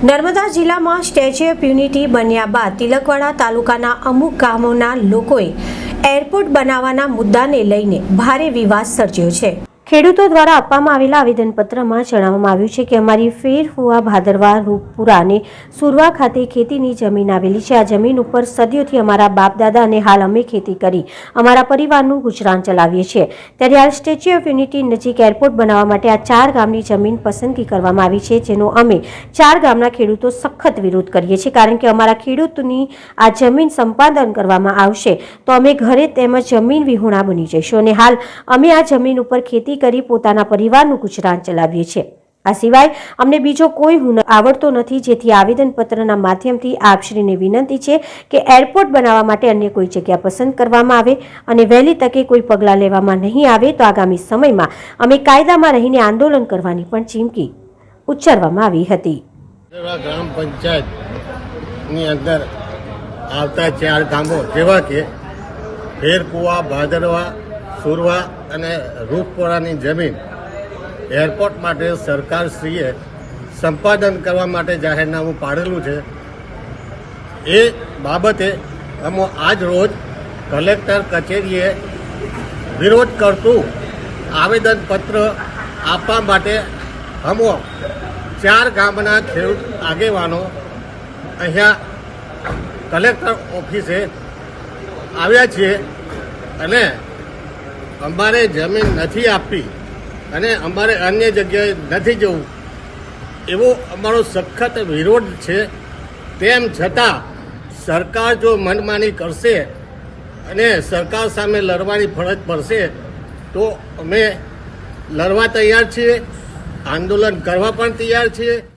નર્મદા જિલ્લામાં statue of unity બન્યા બાદ તિલકવાડા તાલુકાના અમુક ગામોના લોકોએ એરપોર્ટ બનાવવાના મુદ્દાને લઈને ભારે વિવાદ સર્જ્યો છે. ખેડૂતો દ્વારા આપવામાં આવેલા આવેદનપત્રમાં જણાવવામાં આવ્યું છે કે અમારી ફેરફુવા ભાદરવા, રૂપપુરા અને સુરવા ખાતે ખેતીની જમીન આવેલી છે. આ જમીન ઉપર સદીઓથી અમારા બાપ દાદા અને હાલ અમે ખેતી કરી, અમારા પરિવારનું ગુજરાન ચલાવીએ છીએ. ત્યારે હાલ સ્ટેચ્યુ ઓફ યુનિટી નજીક એરપોર્ટ બનાવવા માટે આ ચાર ગામની જમીન પસંદગી કરવામાં આવી છે, જેનો અમે ચાર ગામના ખેડૂતો સખત વિરોધ કરીએ છીએ. કારણ કે અમારા ખેડૂતની આ જમીન સંપાદન કરવામાં આવશે, તો અમે ઘરે તેમજ જમીન વિહોણા બની જઈશું. અને હાલ અમે આ જમીન ઉપર ખેતી કરી પોતાના પરિવારનું ગુજરાન ચલાવીએ છીએ આ સિવાય અમને બીજો કોઈ હુનર આવડતો નથી, જેથી આવેદનપત્રના માધ્યમથી આપશ્રીને વિનંતી છે કે એરપોર્ટ બનાવવા માટે અન્ય કોઈ જગ્યા પસંદ કરવામાં આવે અને વહેલી તકે કોઈ પગલાં લેવામાં નહીં આવે તો આગામી સમયમાં અમે કાયદામાં રહીને આંદોલન કરવાની પણ ચીમકી ઉચ્ચારવામાં આવી હતી. ગ્રામ પંચાયતની અંદર આવતા ચાર ગામો, જેવા કે ફેરકુવા ભાદરવા સુરવા અને રૂપપોરાની જમીન એરપોર્ટ માટે સરકારશ્રીએ સંપાદન કરવા માટે જાહેરનામું પાડેલું છે. એ બાબતે અમે આજ રોજ કલેક્ટર કચેરીએ વિરોધ કરતું આવેદનપત્ર આપવા માટે અમો ચાર ગામના ખેડૂત આગેવાનો અહીંયા કલેક્ટર ઓફિસે આવ્યા છીએ અને અમારે જમીન નથી આપવી અને અમારે અન્ય જગ્યાએ નથી જવું. એવો અમારો સખત વિરોધ છે. તેમ છતાં સરકાર જો મનમાની કરશે અને સરકાર સામે લડવાની ફરજ પડશે, તો અમે લડવા તૈયાર છીએ, આંદોલન કરવા પણ તૈયાર છીએ.